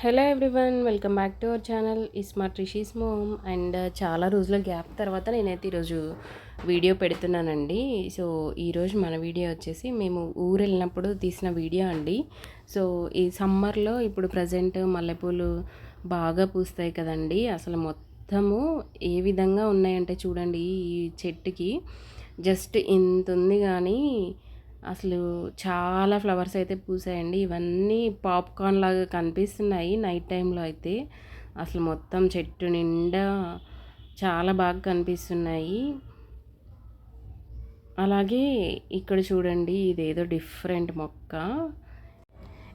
Hello everyone welcome back to our channel. Is మా ట్రిషీస్ mom and చాలా రోజుల gap తర్వాత నేనైతే ఈరోజు వీడియో పెడుతున్నానండి. సో ఈరోజు మన వీడియో వచ్చేసి మేము ఊరు వెళ్ళినప్పుడు తీసిన వీడియో అండి. సో ఈ సమ్మర్లో ఇప్పుడు ప్రజెంట్ మల్లెపూలు బాగా పూస్తాయి కదండి. అసలు మొత్తము ఏ విధంగా ఉన్నాయంటే చూడండి ఈ చెట్టుకి. జస్ట్ ఇంత ఉంది కానీ అసలు చాలా ఫ్లవర్స్ అయితే పూసాయండి. ఇవన్నీ పాప్కార్న్ లాగా కనిపిస్తున్నాయి నైట్ టైంలో అయితే. అసలు మొత్తం చెట్టు నిండా చాలా బాగా కనిపిస్తున్నాయి. అలాగే ఇక్కడ చూడండి ఇదేదో డిఫరెంట్ మొక్క.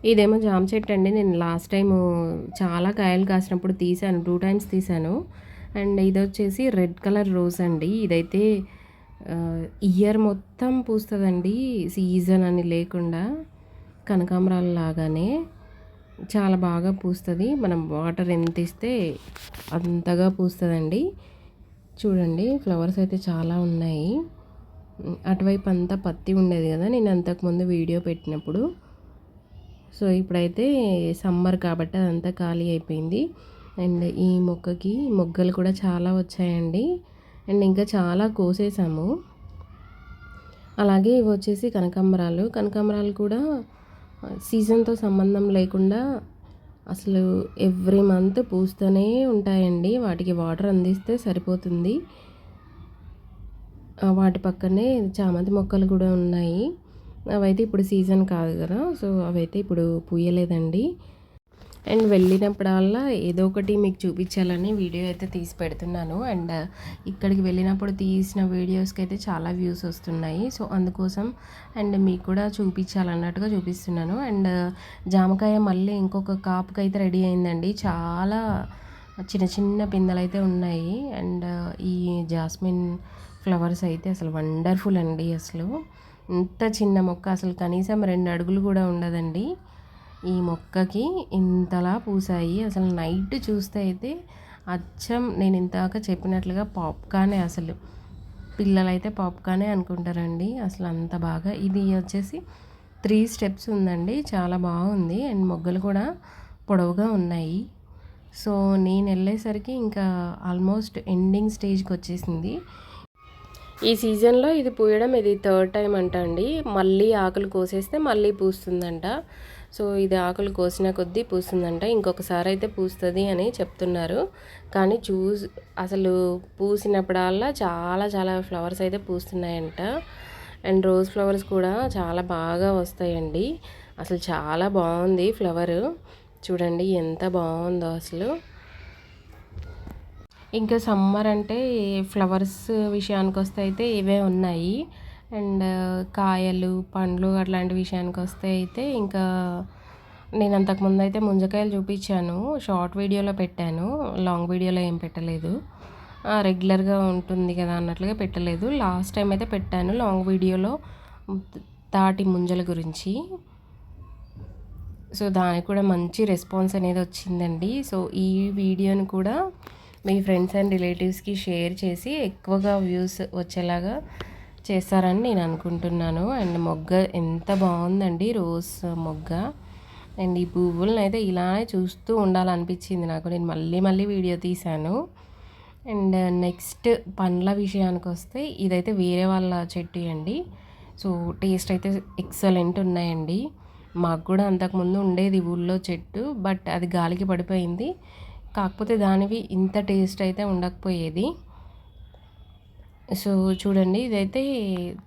ఇదేమో జామ చెట్టు అండి. నేను లాస్ట్ టైం చాలా కాయలు కాసినప్పుడు తీసాను టూ టైమ్స్ తీశాను. అండ్ ఇది వచ్చేసి రెడ్ కలర్ రోజ్ అండి. ఇదైతే ఇయర్ మొత్తం పూస్తుందండి సీజన్ అని లేకుండా కనకాంబరాలు లాగానే చాలా బాగా పూస్తుంది. మనం వాటర్ ఎంత ఇస్తే అంతగా పూస్తుందండి. చూడండి ఫ్లవర్స్ అయితే చాలా ఉన్నాయి. అటువైపు అంతా పత్తి ఉండేది కదా నేను అంతకుముందు వీడియో పెట్టినప్పుడు. సో ఇప్పుడైతే సమ్మర్ కాబట్టి అదంతా ఖాళీ అయిపోయింది. అండ్ ఈ మొక్కకి మొగ్గలు కూడా చాలా వచ్చాయండి. అండ్ ఇంకా చాలా కోసేసాము. అలాగే ఇవి వచ్చేసి కనకాంబరాలు. కనకాంబరాలు కూడా సీజన్తో సంబంధం లేకుండా అసలు ఎవ్రీ మంత్ పూస్తూనే ఉంటాయండి. వాటికి వాటర్ అందిస్తే సరిపోతుంది. వాటి పక్కనే చామంతి మొక్కలు కూడా ఉన్నాయి. అవైతే ఇప్పుడు సీజన్ కాదు కదా. సో అవైతే ఇప్పుడు పూయలేదండి. అండ్ వెళ్ళినప్పుడల్లా ఏదో ఒకటి మీకు చూపించాలని వీడియో అయితే తీసి పెడుతున్నాను. అండ్ ఇక్కడికి వెళ్ళినప్పుడు తీసిన వీడియోస్కి అయితే చాలా వ్యూస్ వస్తున్నాయి. సో అందుకోసం అండ్ మీకు కూడా చూపించాలన్నట్టుగా చూపిస్తున్నాను. అండ్ జామకాయ మళ్ళీ ఇంకొక కాపుకి అయితే రెడీ అయిందండి. చాలా చిన్న చిన్న పిందెలు అయితే ఉన్నాయి. అండ్ ఈ జాస్మిన్ ఫ్లవర్స్ అయితే అసలు వండర్ఫుల్ అండి అసలు. ఇంత చిన్న మొక్క అసలు కనీసం రెండు అడుగులు కూడా ఉండదండి. ఈ మొక్కకి ఇంతలా పూసాయి. అసలు నైట్ చూస్తే అయితే అచ్చం. నేను ఇంతక చెప్పినట్లుగా పాప్కానే అసలు. పిల్లలైతే పాప్కార్నే అనుకుంటారండి. అసలు అంత బాగా. ఇది వచ్చేసి త్రీ స్టెప్స్ ఉందండి. చాలా బాగుంది. అండ్ మొగ్గలు కూడా పొడవుగా ఉన్నాయి. సో నేను వెళ్ళేసరికి ఇంకా ఆల్మోస్ట్ ఎండింగ్ స్టేజ్కి వచ్చేసింది. ఈ సీజన్లో ఇది పూయడం ఇది థర్డ్ టైం అంట అండి. మళ్ళీ ఆకులు కోసేస్తే మళ్ళీ పూస్తుందంట. సో ఇది ఆకులు కోసిన కొద్దీ పూస్తుందంట. ఇంకొకసారి అయితే పూస్తుంది అని చెప్తున్నారు. కానీ చూ అసలు పూసినప్పుడల్లా చాలా చాలా ఫ్లవర్స్ అయితే పూస్తున్నాయంట. అండ్ రోజ్ ఫ్లవర్స్ కూడా చాలా బాగా వస్తాయండి. అసలు చాలా బాగుంది ఫ్లవర్. చూడండి ఎంత బాగుందో అసలు. ఇంకా సమ్మర్ అంటే ఫ్లవర్స్ విషయానికి వస్తే అయితే ఇవే ఉన్నాయి. అండ్ కాయలు పండ్లు అట్లాంటి విషయానికి వస్తే అయితే ఇంకా నేను అంతకుముందు అయితే ముంజకాయలు చూపించాను. షార్ట్ వీడియోలో పెట్టాను. లాంగ్ వీడియోలో ఏం పెట్టలేదు. రెగ్యులర్గా ఉంటుంది కదా అన్నట్లుగా పెట్టలేదు. లాస్ట్ టైం అయితే పెట్టాను లాంగ్ వీడియోలో తాటి ముంజల గురించి. సో దానికి కూడా మంచి రెస్పాన్స్ అనేది వచ్చిందండి. సో ఈ వీడియోని కూడా మీ ఫ్రెండ్స్ అండ్ రిలేటివ్స్కి షేర్ చేసి ఎక్కువగా వ్యూస్ వచ్చేలాగా చేశారని నేను అనుకుంటున్నాను. అండ్ మొగ్గ ఎంత బాగుందండి రోజ్ మొగ్గ. అండ్ ఈ పువ్వులను అయితే ఇలానే చూస్తూ ఉండాలనిపించింది నాకు. నేను మళ్ళీ మళ్ళీ వీడియో తీశాను. అండ్ నెక్స్ట్ పండ్ల విషయానికి వస్తే ఇదైతే వేరే వాళ్ళ చెట్టు అండి. సో టేస్ట్ అయితే ఎక్సలెంట్ ఉన్నాయండి. మాకు కూడా అంతకుముందు ఉండేది ఊళ్ళో చెట్టు బట్ అది గాలికి పడిపోయింది. కాకపోతే దానివి ఇంత టేస్ట్ అయితే ఉండకపోయేది. సో చూడండి ఇదైతే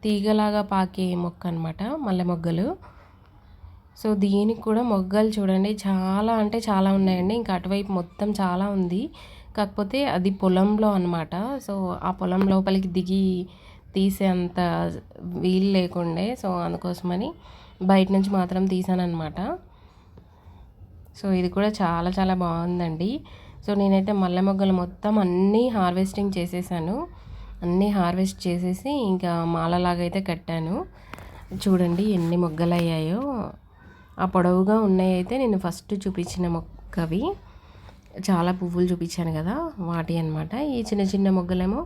తీగలాగా పాకే మొక్క అనమాట మల్లె మొగ్గలు. సో దీనికి కూడా మొగ్గలు చూడండి చాలా అంటే చాలా ఉన్నాయండి. ఇంకా అటువైపు మొత్తం చాలా ఉంది. కాకపోతే అది పొలంలో అనమాట సో ఆ పొలం లోపలికి దిగి తీసేంత వీలు లేకుండే సో అందుకోసమని బయట నుంచి మాత్రం తీసాను అనమాట సో ఇది కూడా చాలా చాలా బాగుందండి. సో నేనైతే మల్లె మొగ్గలు మొత్తం అన్నీ హార్వెస్టింగ్ చేసేసాను. అన్నీ హార్వెస్ట్ చేసేసి ఇంకా మాలలాగా అయితే కట్టాను. చూడండి ఎన్ని మొగ్గలు అయ్యాయో ఆ పొడవుగా ఉన్నాయి అయితే నేను ఫస్ట్ చూపించిన మొక్కవి చాలా పువ్వులు చూపించాను కదా వాటి అనమాట ఈ చిన్న చిన్న మొగ్గలేమో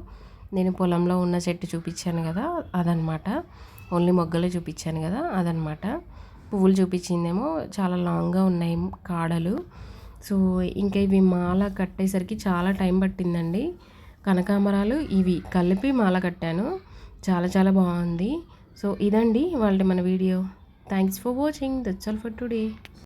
నేను పొలంలో ఉన్న చెట్టు చూపించాను కదా అదనమాట ఓన్లీ మొగ్గలే చూపించాను కదా అదనమాట పువ్వులు చూపించిందేమో చాలా లాంగ్గా ఉన్నాయి కాడలు. సో ఇంకా ఇవి మాల కట్టేసరికి చాలా టైం పట్టిందండి. కనకాంబరాలు ఇవి కలిపి మాల కట్టాను. చాలా చాలా బాగుంది. సో ఇదండి వాళ్ళ మన video. Thanks for watching that's all for today